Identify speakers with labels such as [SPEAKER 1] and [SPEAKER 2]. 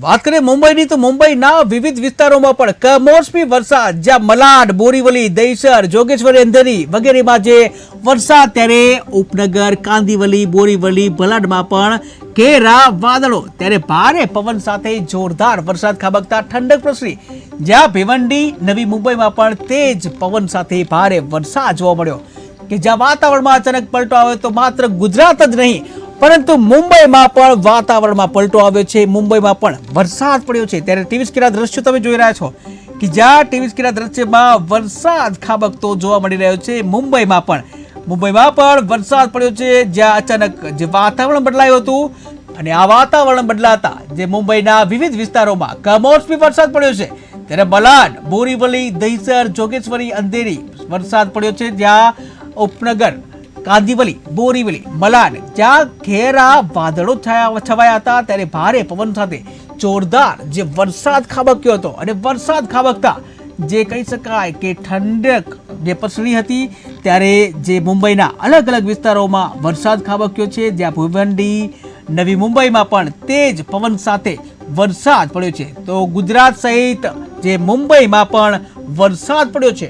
[SPEAKER 1] વાત કરીએ મુંબઈની, તો મુંબઈના વિવિધ વિસ્તારોમાં પણ કમોસમી વરસાદ, જ્યાં મલાડ, બોરીવલી, દહીસર, જોગેશ્વરી અંધેરી વગેરેમાં જે વરસાદ, ત્યારે ઉપનગર, કાંદીવલી, બોરીવલી, ભલાડમાં પણ ઘેરા વાદળો. ત્યારે ભારે પવન સાથે જોરદાર વરસાદ ખાબકતા ઠંડક પ્રસરી. જ્યાં ભિવંડી, નવી મુંબઈમાં પણ તેજ પવન સાથે ભારે વરસાદ જોવા મળ્યો. કે જ્યાં વાતાવરણમાં અચાનક પલટો આવ્યો તો માત્ર ગુજરાત જ નહીં પરંતુ મુંબઈમાં પણ વાતાવરણમાં પલટો આવ્યો છે. મુંબઈમાં પણ વરસાદ પડ્યો છે. ત્યારે ટીવી સ્ક્રીનના દ્રશ્યો તમે જોઈ રહ્યા છો કે જ્યાં ટીવી સ્ક્રીનના દ્રશ્યમાં વરસાદ ખાબકતો જોવા મળી રહ્યો છે. મુંબઈમાં પણ. મુંબઈમાં પણ વરસાદ પડ્યો છે, જ્યાં અચાનક જે વાતાવરણ બદલાયું હતું અને આ વાતાવરણ બદલાતા જે મુંબઈના વિવિધ વિસ્તારોમાં કમોસમી વરસાદ પડ્યો છે. ત્યારે બલાડ બોરીવલી, દહીસર, જોગેશ્વરી અંધેરી વરસાદ પડ્યો છે, જ્યાં ઉપનગર કાંદીવલી બોરીવલી મલાડ જ્યાં ઘેરા વાદળો છવાયા હતા, ત્યારે ભારે પવન સાથે જોરદાર જે વરસાદ ખાબક્યો હતો અને વરસાદ ખાબકતા જે કહી શકાય કે ઠંડક જે પસરી હતી, ત્યારે જે મુંબઈના અલગ અલગ વિસ્તારોમાં વરસાદ ખાબક્યો છે. જ્યાં ભુવંડી નવી મુંબઈમાં પણ તેજ પવન સાથે વરસાદ પડ્યો છે. તો ગુજરાત સહિત જે મુંબઈમાં પણ વરસાદ પડ્યો છે.